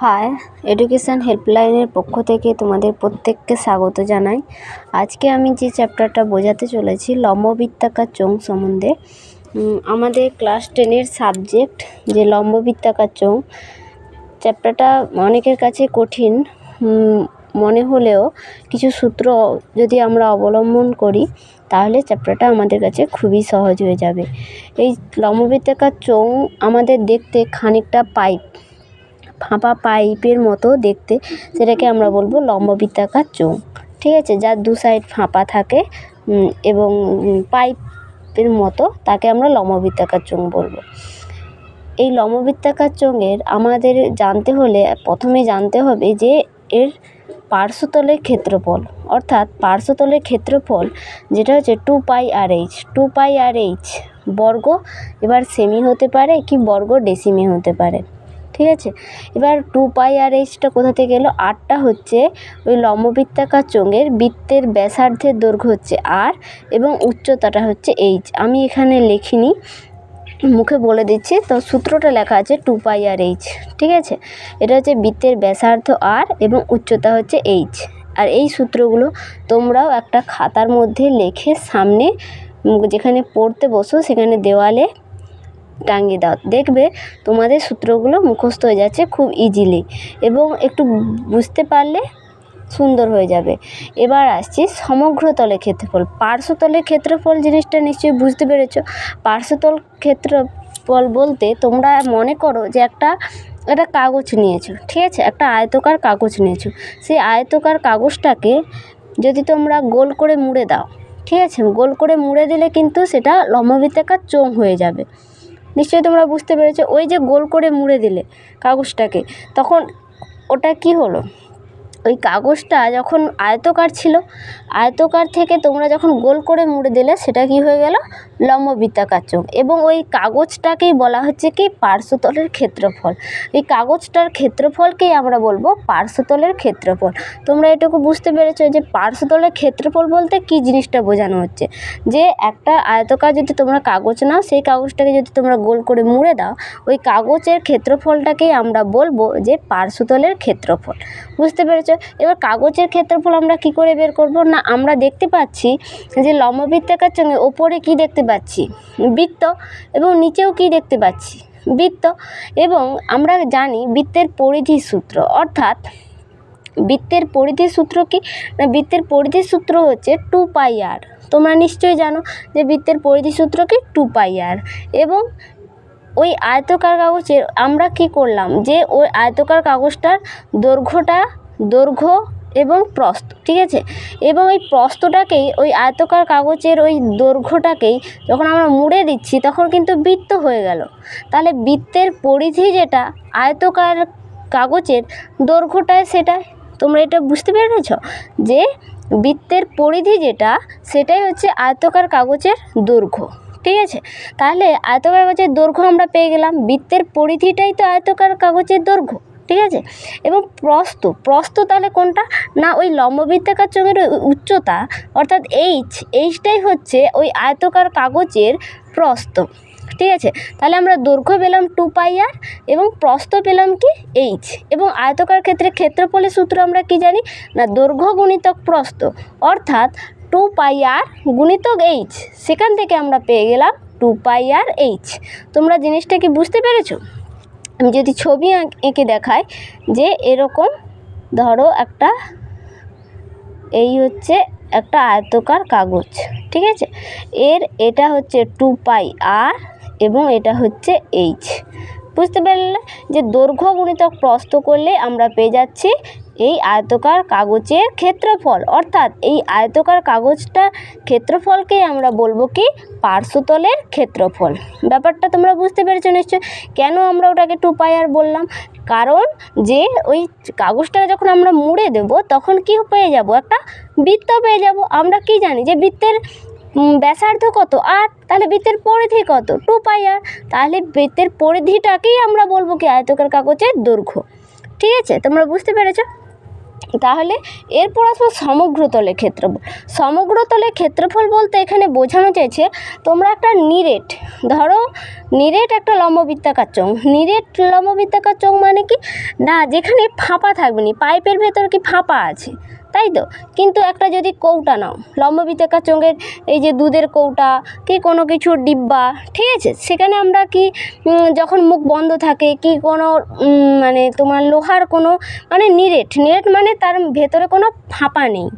High, education হেল্পলাইনের পক্ষ থেকে তোমাদের প্রত্যেককে স্বাগত জানাই। আজকে আমি যে চ্যাপ্টারটা বোঝাতে চলেছি, লম্ববৃত্তাকার চোঙ সম্বন্ধে। আমাদের ক্লাস টেনের সাবজেক্ট যে লম্ববৃত্তাকার চোঙ, চ্যাপ্টারটা অনেকের কাছে কঠিন। মনে হলেও কিছু সূত্র যদি আমরা অবলম্বন করি, তাহলে চ্যাপ্টারটা আমাদের কাছে খুবই সহজ হয়ে যাবে। এই লম্ববৃত্তাকার চোঙ আমাদের দেখতে খানিকটা পাইপ। ফাঁপা পাইপের মতো দেখতে, সেটাকে আমরা বলব লম্ববৃত্তাকার চোঙ। ঠিক আছে? যার দু সাইড ফাঁপা থাকে এবং পাইপের মতো তাকে আমরা লম্ববৃত্তাকার চোঙ বলব। এই লম্ববৃত্তাকার চোঙের আমাদের জানতে হলে, প্রথমে জানতে হবে যে এর পার্শ্বতলের ক্ষেত্রফল, অর্থাৎ পার্শ্বতলের ক্ষেত্রফল যেটা হচ্ছে two pi R H two pi R H বর্গ এবার সেমি হতে পারে কি বর্গ ডেসিমি হতে পারে। ঠিক আছে? এবার টু পাই আর এইচটা কোথা থেকে এলো? আরটা হচ্ছে ওই লম্ববৃত্তাকার চোঙের বৃত্তের ব্যাসার্ধের দৈর্ঘ্য হচ্ছে আর এবং উচ্চতাটা হচ্ছে এইচ আমি এখানে লিখিনি, মুখে বলে দিচ্ছি। তো সূত্রটা লেখা আছে টু পাই আর এইচ ঠিক আছে? এটা হচ্ছে বৃত্তের ব্যাসার্ধ আর এবং উচ্চতা হচ্ছে এইচ আর এই সূত্রগুলো তোমরাও একটা খাতার মধ্যে লেখে সামনে, যেখানে পড়তে বসো, সেখানে দেওয়ালে টাঙিয়ে দাও। দেখবে তোমাদের সূত্রগুলো মুখস্থ হয়ে যাচ্ছে খুব ইজিলি এবং একটু বুঝতে পারলে সুন্দর হয়ে যাবে। এবার আসছি সমগ্র তলের ক্ষেত্রফল। পার্শ্বতলের ক্ষেত্রফল জিনিসটা নিশ্চয়ই বুঝতে পেরেছ। পার্শ্বতল ক্ষেত্রফল বলতে তোমরা মনে করো যে একটা একটা কাগজ নিয়েছো, ঠিক আছে? একটা আয়তকার কাগজ নিয়েছো। সেই আয়তকার কাগজটাকে যদি তোমরা গোল করে মুড়ে দাও, ঠিক আছে? গোল করে মুড়ে দিলে কিন্তু সেটা লম্ববৃত্তাকার চোঙ হয়ে যাবে। নিশ্চয়ই তোমরা বুঝতে পেরেছ, ওই যে গোল করে মুড়ে দিলে কাগজটাকে, তখন ওটা কি হলো? ওই কাগজটা যখন আয়তকার ছিল, আয়তকার থেকে তোমরা যখন গোল করে মুড়ে দিলে, সেটা কি হয়ে গেল? লম্ববৃত্তাকার চোঙ এবং ওই কাগজটাকেই বলা হচ্ছে কি পার্শ্বতলের ক্ষেত্রফল। এই কাগজটার ক্ষেত্রফলকেই আমরা বলব পার্শ্বতলের ক্ষেত্রফল। তোমরা এটুকু বুঝতে পেরেছ যে পার্শ্বতলের ক্ষেত্রফল বলতে কি জিনিসটা বোঝানো হচ্ছে? যে একটা আয়তকার যদি তোমরা কাগজ নাও, সেই কাগজটাকে যদি তোমরা গোল করে মুড়ে দাও, ওই কাগজের ক্ষেত্রফলটাকেই আমরা বলব যে পার্শ্বতলের ক্ষেত্রফল। বুঝতে পেরেছ? এবার কাগজের ক্ষেত্রফল আমরা কি করে বের করব? না, আমরা দেখতে পাচ্ছি যে লম্ববৃত্তাকার সঙ্গে ওপরে কি দেখতে পাচ্ছি, বৃত্ত এবং নিচেও কি দেখতে পাচ্ছি? বৃত্ত এবং আমরা জানি বৃত্তের পরিধি সূত্র। অর্থাৎ বৃত্তের পরিধি সূত্র কি? না, বৃত্তের পরিধি সূত্র হচ্ছে টু পাই আর। তোমরা নিশ্চয়ই জানো যে বৃত্তের পরিধি সূত্র কি? Two pi R. এবং ওই আয়তকার কাগজের আমরা কি করলাম? যে ওই আয়তকার কাগজটার দৈর্ঘ্যটা, দৈর্ঘ্য এবং প্রস্থ, ঠিক আছে? এবং এই প্রস্থটাকেই, ওই আয়তকার কাগজের ওই দৈর্ঘ্যটাকেই যখন আমরা মুড়ে দিচ্ছি, তখন কিন্তু বৃত্ত হয়ে গেল। তাহলে বৃত্তের পরিধি যেটা, আয়তকার কাগজের দৈর্ঘ্যটায় সেটা তোমরা এটা বুঝতে পেরেছ? যে বৃত্তের পরিধি যেটা, সেটাই হচ্ছে আয়তকার কাগজের দৈর্ঘ্য, ঠিক আছে? তাহলে আয়তকার কাগজের দৈর্ঘ্য আমরা পেয়ে গেলাম। বৃত্তের পরিধিটাই তো আয়তকার কাগজের দৈর্ঘ্য। ঠিক আছে? এবং প্রস্থ প্রস্থ তাহলে কোনটা? না, ওই লম্ববৃত্তাকার চোঙের উচ্চতা, অর্থাৎ এইচ এইচটাই হচ্ছে ওই আয়তকার কাগজের প্রস্থ, ঠিক আছে? তাহলে আমরা দৈর্ঘ্য পেলাম টু পাই আর এবং প্রস্থ পেলাম কি? এইচ এবং আয়তকার ক্ষেত্রে ক্ষেত্রফলের সূত্র আমরা কি জানি? না, দৈর্ঘ্য গুণিতক প্রস্থ, অর্থাৎ টু পাই আর গুণিতক এইচ সেখান থেকে আমরা পেয়ে গেলাম টু পাই আর এইচ তোমরা জিনিসটা কি বুঝতে পেরেছ? আমি যদি ছবি এঁকে দেখাই যে এরকম, ধরো একটা, এই হচ্ছে একটা আয়তকার কাগজ, ঠিক আছে? এর এটা হচ্ছে টু পাই আর এবং এটা হচ্ছে এইচ। বুঝতে পারলে যে দৈর্ঘ্য গুণিতক প্রস্থ করলে আমরা পেয়ে যাচ্ছি এই আয়তকার কাগজের ক্ষেত্রফল। অর্থাৎ এই আয়তকার কাগজটা ক্ষেত্রফলকেই আমরা বলব কি? পার্শ্বতলের ক্ষেত্রফল। ব্যাপারটা তোমরা বুঝতে পেরেছ নিশ্চয় কেন আমরা ওটাকে টু পাই আর বললাম? কারণ যে ওই কাগজটাকে যখন আমরা মুড়ে দেব, তখন কি পেয়ে যাব? একটা বৃত্ত পেয়ে যাব। আমরা কি জানি? যে বৃত্তের ব্যাসার্ধ কত? আর তাহলে বৃত্তের পরিধি কত? Two pi R. তাহলে বৃত্তের পরিধিটাকেই আমরা বলব কি? আয়তকার কাগজের দৈর্ঘ্য। ঠিক আছে? তোমরা বুঝতে পেরেছ? তাহলে এরপর আসব সমগ্রতলের ক্ষেত্রফল। সমগ্রতলের ক্ষেত্রফল বলতে এখানে বোঝানো চাইছে, তোমরা একটা নিরেট, ধরো নিরেট একটা লম্ববৃত্তাকার চোঙ। নিরেট লম্ববৃত্তাকার চং মানে কি? না, যেখানে ফাঁপা থাকবে না। পাইপের ভেতর কি ফাঁপা আছে? তাই তো? কিন্তু একটা যদি কৌটা নাও লম্ববৃত্তাকার চোঙের এই যে দুধের কৌটা কি কোনো কিছুর ডিব্বা, ঠিক আছে? সেখানে আমরা কি যখন মুখ বন্ধ থাকে, কি কোনো মানে তোমার লোহার কোনো মানে নিরেট নিরেট মানে তার ভেতরে কোনো ফাঁপা নেই।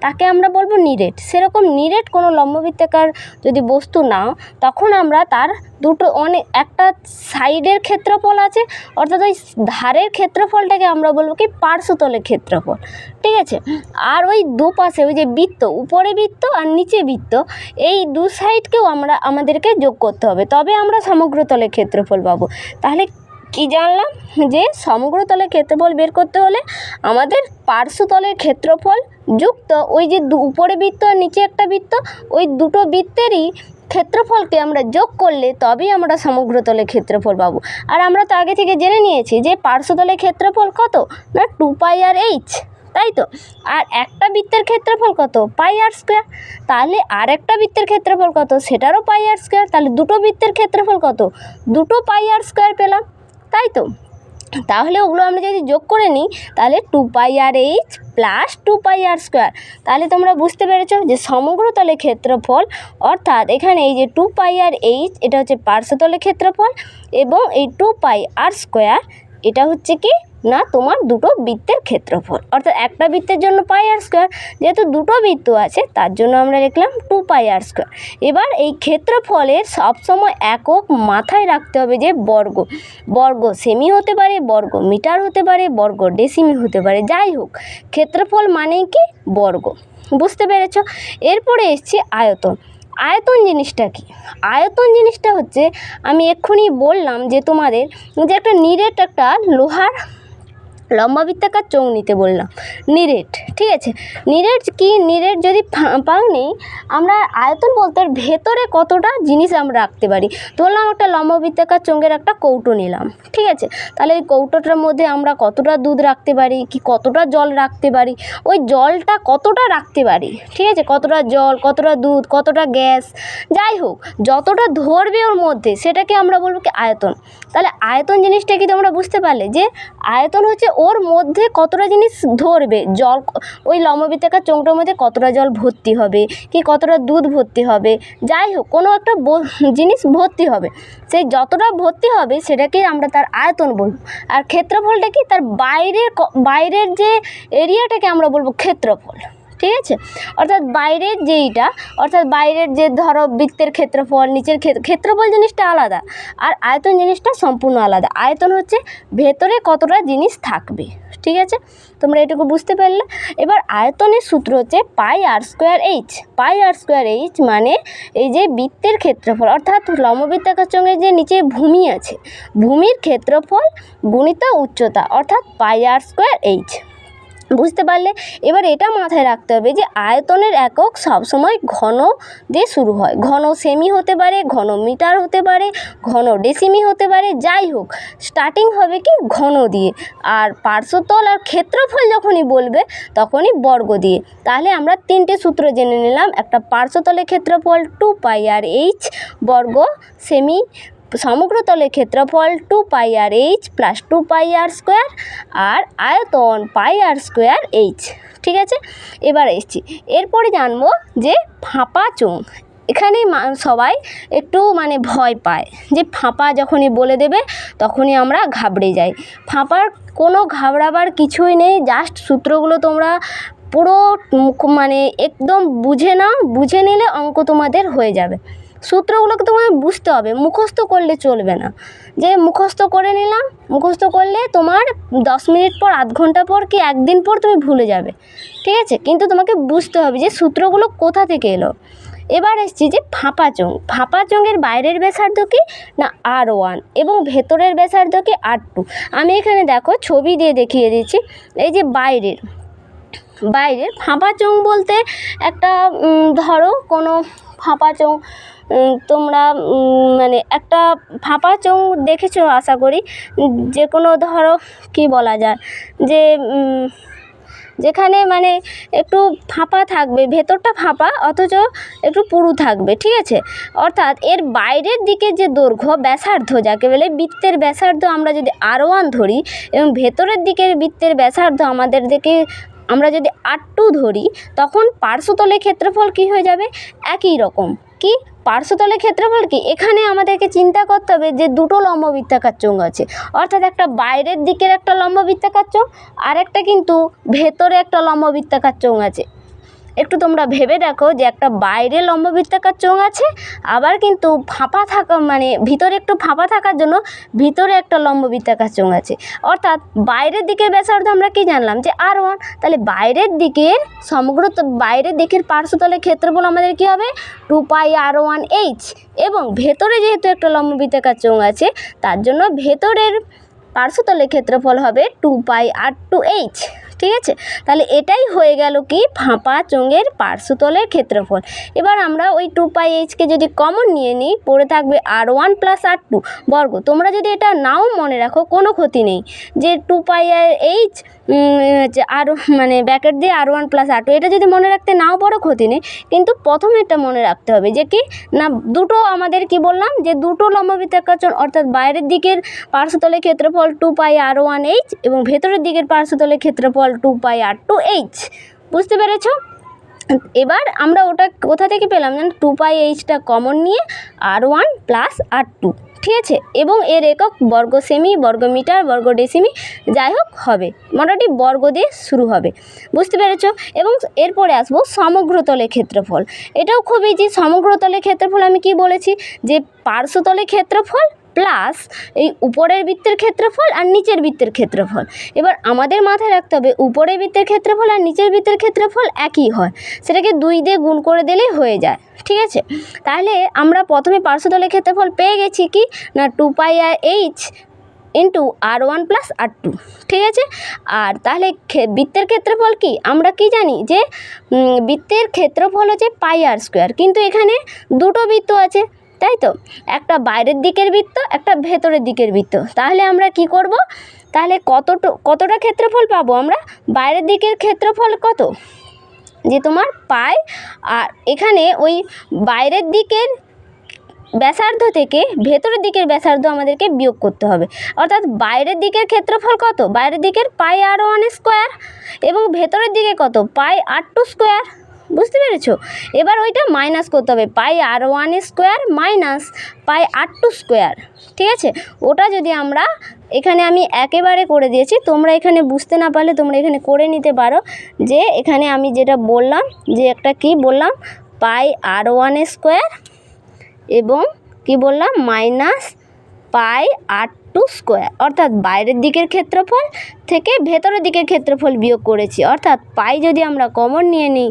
তাকে আমরা বলব নিরেট। সেরকম নিরেট কোনো লম্ববৃত্তাকার যদি বস্তু নাও, তখন আমরা তার দুটো অনেক একটা সাইডের ক্ষেত্রফল আছে, অর্থাৎ ওই ধারের ক্ষেত্রফলটাকে আমরা বলব কি পার্শ্বতলের ক্ষেত্রফল। ঠিক আছে? আর ওই দুপাশে ওই যে বৃত্ত, উপরে বৃত্ত আর নিচে বৃত্ত, এই দু সাইডকেও আমরা, আমাদেরকে যোগ করতে হবে। তবে আমরা সমগ্রতলের ক্ষেত্রফল পাবো। তাহলে কি জানলাম? যে সমগ্রতলের ক্ষেত্রফল বের করতে হলে আমাদের পার্শ্বতলের ক্ষেত্রফল যুক্ত ওই যে উপরে বৃত্ত আর নিচে একটা বৃত্ত, ওই দুটো বৃত্তেরই ক্ষেত্রফলকে আমরা যোগ করলে তবেই আমরা সমগ্রতলের ক্ষেত্রফল পাবো। আর আমরা তো আগে থেকে জেনে নিয়েছি যে পার্শ্বতলের ক্ষেত্রফল কত? না, টু পাই আর এইচ, তাই তো? আর একটা বৃত্তের ক্ষেত্রফল কত? Pi R square. তাহলে আর একটা বৃত্তের ক্ষেত্রফল কত? সেটারও পাই আর স্কোয়ার। তাহলে দুটো বৃত্তের ক্ষেত্রফল কত? দুটো পাই আর স্কোয়ার পেলাম। তাই তো? তাহলে ওগুলো আমরা যদি যোগ করে নিই, তাহলে two pi R H plus two pi R square তাহলে তোমরা বুঝতে পেরেছ যে সমগ্রতলে ক্ষেত্রফল, অর্থাৎ এখানে এই যে টু পাই আর এইচ এটা হচ্ছে পার্শ্বতলের ক্ষেত্রফল এবং এই টু পাই আর স্কোয়ার এটা হচ্ছে কি না তোমার দুটো বৃত্তের ক্ষেত্রফল। অর্থাৎ একটা বৃত্তের জন্য পাই আর স্কোয়ার, যেহেতু দুটো বৃত্ত আছে, তার জন্য আমরা লিখলাম টু পাই আর স্কোয়ার। এবার এই ক্ষেত্রফলের সবসময় একক মাথায় রাখতে হবে যে বর্গ। বর্গ সেমি হতে পারে, বর্গ মিটার হতে পারে, বর্গ ডেসিমি হতে পারে, যাই হোক, ক্ষেত্রফল মানেই কি? বর্গ। বুঝতে পেরেছ? এরপরে এসছে আয়তন। আয়তন জিনিসটা কি? আয়তন জিনিসটা হচ্ছে, আমি এক্ষুনি বললাম যে তোমাদের যে একটা নিরেট একটা লোহার লম্বা বৃত্তাকার চোঙ নিতে বললাম। নিরেট, ঠিক আছে? নিরেট কি? নিরেট যদি পাও নেই আমরা আয়তন বলতে ভেতরে কতটা জিনিস আমরা রাখতে পারি? ধরলাম একটা লম্বা বৃত্তাকার চোঙের একটা কৌটো নিলাম, ঠিক আছে? তাহলে ওই কৌটোটার মধ্যে আমরা কতটা দুধ রাখতে পারি? কি কতটা জল রাখতে পারি? ওই জলটা কতটা রাখতে পারি? ঠিক আছে? কতটা জল, কতটা দুধ, কতটা গ্যাস? যাই হোক, যতটা ধরবে ওর মধ্যে, সেটাকে আমরা বলব কি আয়তন। তাহলে আয়তন জিনিসটা কি তোমরা বুঝতে পারলে? যে আয়তন হচ্ছে ওর মধ্যে কতটা জিনিস ধরবে? জল, ওই লম্ববৃত্তাকার চোঙটার মধ্যে কতটা জল ভর্তি হবে? কি কতটা দুধ ভর্তি হবে? যাই হোক, কোনো একটা জিনিস ভর্তি হবে। সেই যতটা ভর্তি হবে সেটাকেই আমরা তার আয়তন বলব। আর ক্ষেত্রফলটা কি? তার বাইরের বাইরের যে এরিয়াটাকে আমরা বলব ক্ষেত্রফল। ঠিক আছে? অর্থাৎ বাইরের যেইটা, অর্থাৎ বাইরের যে ধরো বৃত্তের ক্ষেত্রফল, নিচের ক্ষেত্র- ক্ষেত্রফল জিনিসটা আলাদা। আর আয়তন জিনিসটা সম্পূর্ণ আলাদা। আয়তন হচ্ছে ভেতরে কতটা জিনিস থাকবে। ঠিক আছে? তোমরা এটুকু বুঝতে পারলে? এবার আয়তনের সূত্র হচ্ছে pi R square H. Pi R square H মানে এই যে বৃত্তের ক্ষেত্রফল, অর্থাৎ লম্ববৃত্তাকার সঙ্গে যে নিচে ভূমি আছে, ভূমির ক্ষেত্রফল গুণিত উচ্চতা, অর্থাৎ পাই আর স্কোয়ার এইচ। বুঝতে পারলে? এবার এটা মাথায় রাখতে হবে যে আয়তনের একক সবসময় ঘন দিয়ে শুরু হয়। ঘন সেমি হতে পারে, ঘন মিটার হতে পারে, ঘন ডেসিমি হতে পারে, যাই হোক স্টার্টিং হবে কি ঘন দিয়ে। আর পার্শ্বতল আর ক্ষেত্রফল যখনই বলবে, তখনই বর্গ দিয়ে। তাহলে আমরা তিনটে সূত্র জেনে নিলাম, একটা পার্শ্বতলের ক্ষেত্রফল টু পাই আর এইচ বর্গ সেমি সমগ্রতলের ক্ষেত্রফল two pi R H plus two pi R square আর আয়তন পাই আর স্কোয়ার এইচ ঠিক আছে? এবার এসছি। এরপরে জানব যে ফাঁপা চোঙ এখানে সবাই একটু মানে ভয় পায় যে ফাঁপা যখনই বলে দেবে তখনই আমরা ঘাবড়ে যাই। ফাঁপার কোনো ঘাবড়াবার কিছুই নেই জাস্ট সূত্রগুলো তোমরা পুরো মানে একদম বুঝে নাও, বুঝে নিলে অঙ্ক তোমাদের হয়ে যাবে। সূত্রগুলোকে তোমায় বুঝতে হবে, মুখস্থ করলে চলবে না। যে মুখস্থ করে নিলাম, মুখস্থ করলে তোমার দশ মিনিট পর, আধ ঘণ্টা পর কি একদিন পর তুমি ভুলে যাবে। ঠিক আছে? কিন্তু তোমাকে বুঝতে হবে যে সূত্রগুলো কোথা থেকে এলো। এবার এসছি যে ফাঁপা চোঙ ফাঁপা চোঙের বাইরের ব্যাসার্ধ কি? না, আর ওয়ান। এবং ভেতরের ব্যাসার্ধ কি? R two. আমি এখানে দেখো ছবি দিয়ে দেখিয়ে দিচ্ছি। এই যে বাইরের বাইরের ফাঁপা চোঙ বলতে একটা ধরো কোনো ফাঁপা চোঙ তোমরা মানে একটা ফাঁপা চোঙ দেখেছ আশা করি? যে কোনো ধরো, কি বলা যায়? যে যেখানে মানে একটু ফাঁপা থাকবে, ভেতরটা ফাঁপা, অথচ একটু পুরু থাকবে, ঠিক আছে? অর্থাৎ এর বাইরের দিকে যে দৈর্ঘ্য, ব্যাসার্ধ, যাকে বলে বৃত্তের ব্যাসার্ধ, আমরা যদি আর ওয়ান ধরি, এবং ভেতরের দিকের বৃত্তের ব্যাসার্ধ আমাদের দিকে, আমরা যদি আর টু ধরি, তখন পার্শ্বতলের ক্ষেত্রফল কী হয়ে যাবে? একই রকম। কি? পার্শ্বতলের ক্ষেত্রফল কি? এখানে আমাদেরকে চিন্তা করতে হবে যে দুটো লম্ব বৃত্তাকার চোঙ আছে। অর্থাৎ একটা বাইরের দিকের একটা লম্ব বৃত্তাকার চোঙ আর একটা কিন্তু ভেতরে একটা লম্ব বৃত্তাকার চোঙ আছে। একটু তোমরা ভেবে দেখো যে একটা বাইরে লম্ব বৃত্তাকার চোঙ আছে, আবার কিন্তু ফাঁপা থাকা মানে ভিতরে একটু ফাঁপা থাকার জন্য ভিতরে একটা লম্ব বৃত্তাকার চোঙ আছে। অর্থাৎ বাইরের দিকের ব্যাসার্ধ আমরা কি জানলাম? যে আর ওয়ান। তাহলে বাইরের দিকের সমগ্র বাইরের দিকের পার্শ্বতলের ক্ষেত্রফল আমাদের কি হবে? Two pi R one H. এবং ভেতরে যেহেতু একটা লম্ব বৃত্তাকার চোঙ আছে, তার জন্য ভেতরের পার্শ্বতলের ক্ষেত্রফল হবে two pi R two H. ঠিক আছে? তাহলে এটাই হয়ে গেল কি? ফাঁপা চোঙের পার্শ্বতলের ক্ষেত্রফল। এবার আমরা ওই টু পাই এইচকে যদি কমন নিয়ে নিই, পড়ে থাকবে R one plus R two বর্গ, তোমরা যদি এটা নাও মনে রাখো, কোনো ক্ষতি নেই। যে টু পাই এইচ আর মানে ব্যাকেট দিয়ে R one plus R two এটা যদি মনে রাখতে নাও পারো ক্ষতি নেই, কিন্তু প্রথমে এটা মনে রাখতে হবে যে কি, না, দুটো আমাদের কি বললাম যে দুটো লম্ববৃত্তাকার চোঙ অর্থাৎ বাইরের দিকের পার্শ্বতলের ক্ষেত্রফল two pi R one H এবং ভেতরের দিকের পার্শ্বতলের ক্ষেত্রফল two pi R two H বুঝতে পেরেছ? এবার আমরা ওটা কোথা থেকে পেলাম জান? টু পাই এইচটা কমন নিয়ে R one plus R two ঠিক আছে এবং এর একক বর্গ সেমি বর্গ মিটার বর্গ ডেসিমি যাই হোক হবে। মোটামুটি বর্গ দিয়ে শুরু হবে। বুঝতে পেরেছ? এবং এরপরে আসব সমগ্রতলের ক্ষেত্রফল। এটাও খুব ইজি সমগ্রতলের ক্ষেত্রফল আমি কি বলেছি? যে পার্শ্বতলের ক্ষেত্রফল প্লাস এই উপরের বৃত্তের ক্ষেত্রফল আর নিচের বৃত্তের ক্ষেত্রফল। এবার আমাদের মাথায় রাখতে হবে, উপরের বৃত্তের ক্ষেত্রফল আর নিচের বৃত্তের ক্ষেত্রফল একই হয়। সেটাকে দুই দিয়ে গুণ করে দিলেই হয়ে যায়, ঠিক আছে? তাহলে আমরা প্রথমে পার্শ্বতলের ক্ষেত্রফল পেয়ে গেছি কি? না two pi R H into R one plus R two ঠিক আছে? আর তাহলে বৃত্তের ক্ষেত্রফল কি? আমরা কি জানি যে বৃত্তের ক্ষেত্রফল হচ্ছে পাই আর স্কোয়ার কিন্তু এখানে দুটো বৃত্ত আছে। তাই তো? একটা বাইরের দিকের বৃত্ত, একটা ভেতরের দিকের বৃত্ত। তাহলে আমরা কি করব? তাহলে কতটা কতটা ক্ষেত্রফল পাবো আমরা? বাইরের দিকের ক্ষেত্রফল কত? যে তোমার পাই, আর এখানে ওই বাইরের দিকের ব্যাসার্ধ থেকে ভেতরের দিকের ব্যাসার্ধ আমাদেরকে বিয়োগ করতে হবে। অর্থাৎ বাইরের দিকের ক্ষেত্রফল কত? বাইরের দিকের পাই আর ওয়ান স্কোয়ার এবং ভেতরের দিকে কত? পাই আর টু স্কোয়ার বুঝতে পেরেছ? এবার ওইটা মাইনাস করতে হবে। Pi R one square minus pi R two square ঠিক আছে? ওটা যদি আমরা এখানে আমি একেবারে করে দিয়েছি, তোমরা এখানে বুঝতে না পারলে তোমরা এখানে করে নিতে পারো যে এখানে আমি যেটা বললাম, যে একটা কি বললাম? পাই আর ওয়ান স্কোয়ার এবং কি বললাম? Minus pi R two square. অর্থাৎ বাইরের দিকের ক্ষেত্রফল থেকে ভেতরের দিকের ক্ষেত্রফল বিয়োগ করেছি। অর্থাৎ পাই যদি আমরা কমন নিয়ে নিই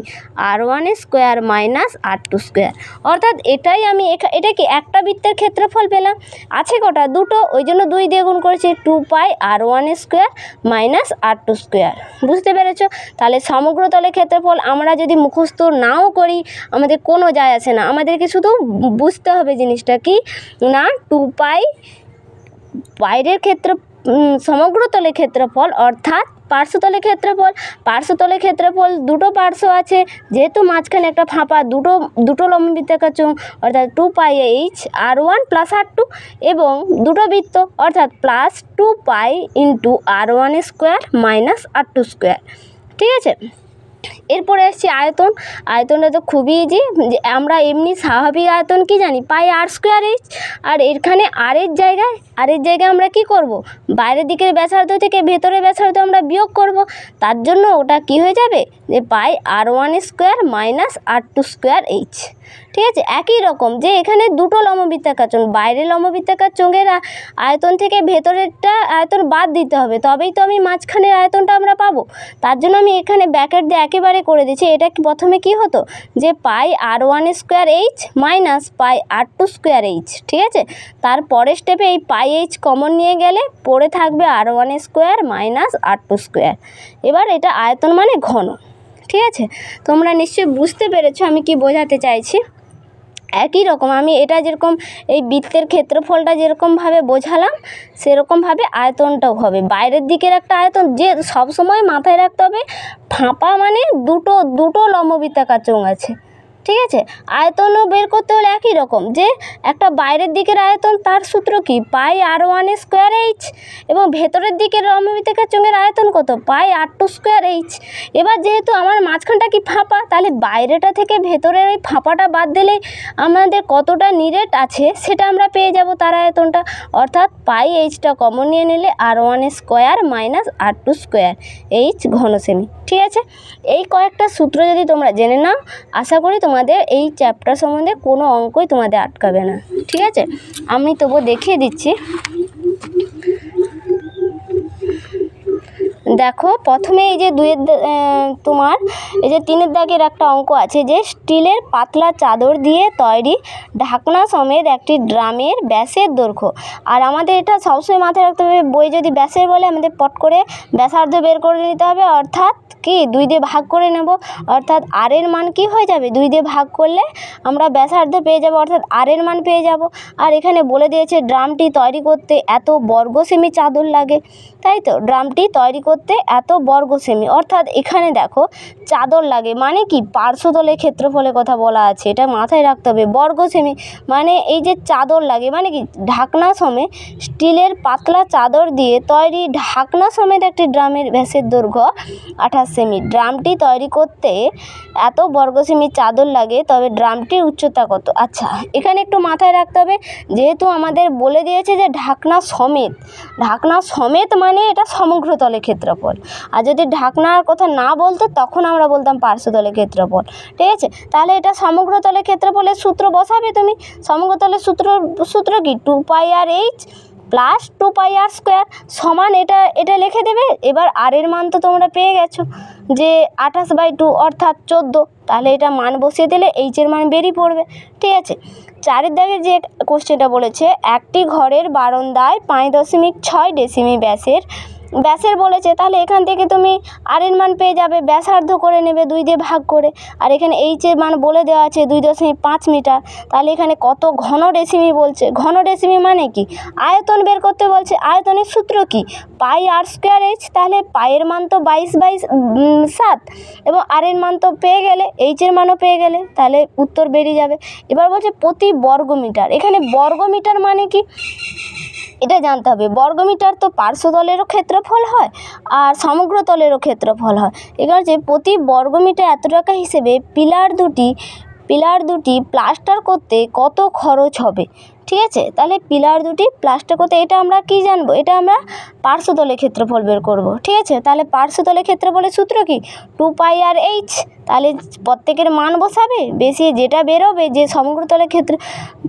R one square minus R two square অর্থাৎ এটাই আমি এটা কি একটা বৃত্তের ক্ষেত্রফল পেলাম? আছে কটা? দুটো। ওই জন্য দুই দিয়ে গুণ করেছি two pi R one square minus R two square বুঝতে পেরেছ? তাহলে সমগ্র তলের ক্ষেত্রফল আমরা যদি মুখস্থ নাও করি, আমাদের কোনো যায় আসে না। আমাদেরকে শুধু বুঝতে হবে জিনিসটা কি? না টু পাই বাইরের ক্ষেত্র উম, সমগ্র তলের ক্ষেত্রফল অর্থাৎ পার্শ্বতলের ক্ষেত্রফল পার্শ্বতলের ক্ষেত্রফল দুটো পার্শ্ব আছে যেহেতু মাঝখানে একটা ফাঁপা দুটো দুটো লম্বিতাকার চোঙ অর্থাৎ two pi H R one plus R two এবং দুটো বৃত্ত অর্থাৎ plus two pi into R one square minus R two square ঠিক আছে? এরপরে আসছে আয়তন। আয়তনটা তো খুবই ইজি আমরা এমনি স্বাভাবিক আয়তন কি জানি? পাই আর স্কোয়ার এইচ আর এখানে আরের জায়গায় আরের জায়গায় আমরা কি করব? বাইরের দিকের ব্যাসার্ধ থেকে ভেতরের ব্যাসার্ধ আমরা বিয়োগ করব। তার জন্য ওটা কি হয়ে যাবে? যে pi R one square minus R two square H ঠিক আছে? একই রকম, যে এখানে দুটো লম্ববৃত্তাকার চোঙ বাইরের লম্ববৃত্তাকার চোঙের আয়তন থেকে ভেতরেরটা আয়তন বাদ দিতে হবে। তবেই তো আমি মাঝখানের আয়তনটা আমরা পাবো। তার জন্য আমি এখানে ব্যাকেট দিয়ে একেবারে করে দিচ্ছি। এটা প্রথমে কি হতো? যে pi R one square H minus pi R two square H, ঠিক আছে? তার পরের স্টেপে এই পাই এইচ কমন নিয়ে গেলে পড়ে থাকবে R one square minus R two square. এবার এটা আয়তন মানে ঘন, ঠিক আছে? তোমরা নিশ্চয়ই বুঝতে পেরেছ আমি কি বোঝাতে চাইছি। একই রকম। আমি এটা যেরকম এই বৃত্তের ক্ষেত্রফলটা যেরকমভাবে বোঝালাম, সেরকমভাবে আয়তনটাও হবে। বাইরের দিকের একটা আয়তন যে সবসময় মাথায় রাখতে হবে, ফাঁপা মানে দুটো দুটো লম্ববৃত্তাকার চোঙ আছে। ঠিক আছে? আয়তনও বের করতে হলে একই রকম। যে একটা বাইরের দিকের আয়তন, তার সূত্র কি? Pi R one square H. এবং ভেতরের দিকের লম্ববৃত্তাকার চোঙের আয়তন কত? Pi R two square H. এবার যেহেতু আমার মাঝখানটা কি ফাঁপা, তাহলে বাইরেটা থেকে ভেতরের ওই ফাঁপাটা বাদ দিলে আমাদের কতটা নিরেট আছে সেটা আমরা পেয়ে যাব তার আয়তনটা। অর্থাৎ পাই এইচটা কমন নিয়ে নিলে R one square minus R two square H ঘন সেমি ঠিক আছে? এই কয়েকটা সূত্র যদি তোমরা জেনে নাও, আশা করি তোমাদের এই চ্যাপ্টার সম্বন্ধে কোনো অঙ্কই তোমাদের আটকাবে না। ঠিক আছে? আমি তবু দেখিয়ে দিচ্ছি। দেখো, প্রথমে এই যে দুইয়ের দা- তোমার, এই যে তিনের দাগের একটা অঙ্ক আছে যে স্টিলের পাতলা চাদর দিয়ে তৈরি ঢাকনা সমেত একটি ড্রামের ব্যাসের দৈর্ঘ্য। আর আমাদের এটা সবসময় মাথায় রাখতে হবে, বই যদি ব্যাসের বলে আমাদের পট করে ব্যাসার্ধ বের করে নিতে হবে, অর্থাৎ কি? দুই দিয়ে ভাগ করে নেব। অর্থাৎ আর এর মান কি হয়ে যাবে? দুই দিয়ে ভাগ করলে আমরা ব্যাসার্ধ পেয়ে যাব, অর্থাৎ আর এর মান পেয়ে যাব। আর এখানে বলে দিয়েছে, ড্রামটি তৈরি করতে এত বর্গ সেমি চাদর লাগে। তাই তো? ড্রামটি তৈরি করতে এত বর্গ সেমি অর্থাৎ এখানে দেখো চাদর লাগে মানে কি? পার্শ্বতলের ক্ষেত্রফলের কথা বলা আছে, এটা মাথায় রাখতে হবে। বর্গ সেমি মানে এই যে চাদর লাগে মানে কি? ঢাকনা সমেত স্টিলের পাতলা চাদর দিয়ে তৈরি ঢাকনা সমেত একটি ড্রামের ভ্যাসের দৈর্ঘ্য আঠাশ সেমি। ড্রামটি তৈরি করতে এত বর্গ সেমি চাদর লাগে, তবে ড্রামটির উচ্চতা কত? আচ্ছা এখানে একটু মাথায় রাখতে হবে, যেহেতু আমাদের বলে দিয়েছে যে ঢাকনা সমেত ঢাকনা সমেত মানে এটা সমগ্র তলের ক্ষেত্রফল। আর যদি ঢাকনার কথা না বলতো, তখন আমরা বলতাম পার্শ্বতলের ক্ষেত্রফল। ঠিক আছে? তাহলে এটা সমগ্র তলের ক্ষেত্রফলের সূত্র বসাবে তুমি। সমগ্র তলের সূত্র সূত্র কি? Two pi R H plus two pi R square সমান এটা এটা লিখে দেবে। এবার আর এর মান তো তোমরা পেয়ে গেছো। যে আঠাশ বাই টু অর্থাৎ চোদ্দ। তাহলে এটা মান বসিয়ে দিলে এইচের মান বেরিয়ে পড়বে। ঠিক আছে? চারের দাগে যে কোশ্চেনটা বলেছে, একটি ঘরের বারান্দায় পাঁচ দশমিক ছয় ডেসিমি ব্যাসের ব্যাসের বলেছে, তাহলে এখান থেকে তুমি আর এর মান পেয়ে যাবে। ব্যাসার্ধ করে নেবে দুই দিয়ে ভাগ করে। আর এখানে এইচের মান বলে দেওয়া আছে দুই দশমিক পাঁচ মিটার। তাহলে এখানে কত ঘন ডেসিমি বলছে? ঘন ডেসিমি মানে কি? আয়তন বের করতে বলছে, আয়তনের সূত্র কি? পাই আর স্কোয়ার এইচ তাহলে পায়ের মান তো বাইশ বাইশ সাত। এবং আর এর মান তো পেয়ে গেলে এইচের মানও পেয়ে গেলে, তাহলে উত্তর বেরিয়ে যাবে। এবার বলছে প্রতি বর্গ মিটার এখানে বর্গ মিটার মানে কি? এটা জানতে হবে। বর্গমিটার তো পার্শ্বতলেরও ক্ষেত্রফল হয় আর সমগ্র তলেরও ক্ষেত্রফল হয়। এবার যে প্রতি বর্গমিটার এত টাকা হিসেবে পিলার দুটি পিলার দুটি প্লাস্টার করতে কত খরচ হবে? ঠিক আছে? তাহলে পিলার দুটি প্লাস্টার করতে এটা আমরা কি জানব? এটা আমরা পার্শ্বতলের ক্ষেত্রফল বের করব। ঠিক আছে? তাহলে পার্শ্বতলের ক্ষেত্রফলের সূত্র কি? Two pi R H. তাহলে প্রত্যেকের মান বসাবে, বেশি যেটা বেরোবে, যে সমগ্র তলের ক্ষেত্রে,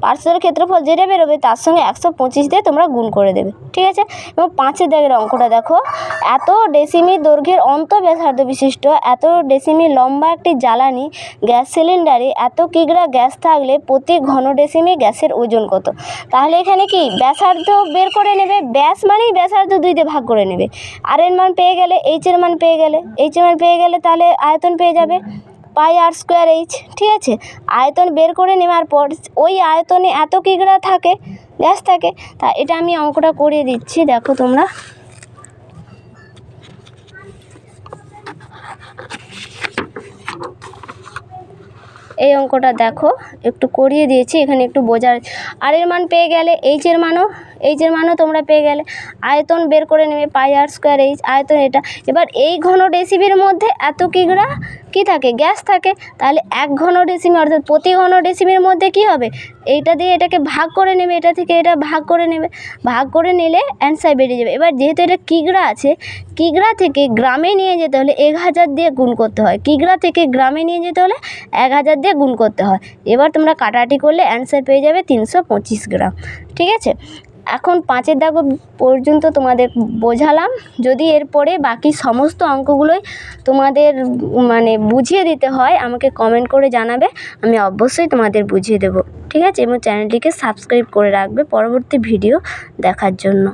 পার্শ্বতলের ক্ষেত্রফল যেটা বেরোবে, তার সঙ্গে একশো পঁচিশ দিয়ে তোমরা গুণ করে দেবে। ঠিক আছে? এবং পাঁচের দাগের অঙ্কটা দেখো। এত ডেসিমি দৈর্ঘ্যের অন্ত ব্যাসার্ধ বিশিষ্ট, এত ডেসিমি লম্বা একটি জ্বালানি গ্যাস সিলিন্ডারে, এত কিগ্রা গ্যাস থাকলে প্রতি ঘন ডেসিমি গ্যাসের ওজন কত? তাহলে এখানে কি ব্যাসার্ধ বের করে নেবে? ব্যাস মানেই ব্যাসার্ধ দুইতে ভাগ করে নেবে। আর এর মান পেয়ে গেলে এইচ এর মান পেয়ে গেলে। এইচ এর মান পেয়ে গেলে তাহলে আয়তন পেয়ে যাবে পাই আর স্কোয়ার এইচ ঠিক আছে? আয়তন বের করে নেওয়ার পর ওই আয়তনে এত কিগড়া থাকে গ্যাস থাকে। তা এটা আমি অঙ্কটা করিয়ে দিচ্ছি। দেখো তোমরা। এই অঙ্কটা দেখো, একটু করিয়ে দিয়েছি, এখানে একটু বোঝার। আর এর মান পেয়ে গেলে এইচের মানও এইচ এর মানও তোমরা পেয়ে গেলে। আয়তন বের করে নেবে পাই আর স্কোয়ার এইচ, আয়তন এটা। এবার এই ঘন ডেসিবির মধ্যে এত কিগ্রা কি থাকে? গ্যাস থাকে। তাহলে এক ঘন ডেসিমি অর্থাৎ প্রতি ঘন ডেসিমির মধ্যে কি হবে? এইটা দিয়ে এটাকে ভাগ করে নেবে, এটা থেকে এটা ভাগ করে নেবে। ভাগ করে নিলে অ্যান্সার বেরিয়ে যাবে। এবার যেহেতু এটা কিগ্রা আছে কিগ্রা থেকে গ্রামে নিয়ে যেতে হলে এক হাজার দিয়ে গুণ করতে হয়। কিগ্রা থেকে গ্রামে নিয়ে যেতে হলে এক হাজার দিয়ে গুণ করতে হয়। এবার তোমরা কাটাটি করলে অ্যান্সার পেয়ে যাবে তিনশো পঁচিশ গ্রাম। ঠিক আছে? এখন পাঁচের দাগ পর্যন্ত তোমাদের বোঝালাম। যদি এরপরে বাকি সমস্ত অঙ্কগুলোই তোমাদের মানে বুঝিয়ে দিতে হয়, আমাকে কমেন্ট করে জানাবে, আমি অবশ্যই তোমাদের বুঝিয়ে দেব। ঠিক আছে? এবং চ্যানেলটিকে সাবস্ক্রাইব করে রাখবে পরবর্তী ভিডিও দেখার জন্য।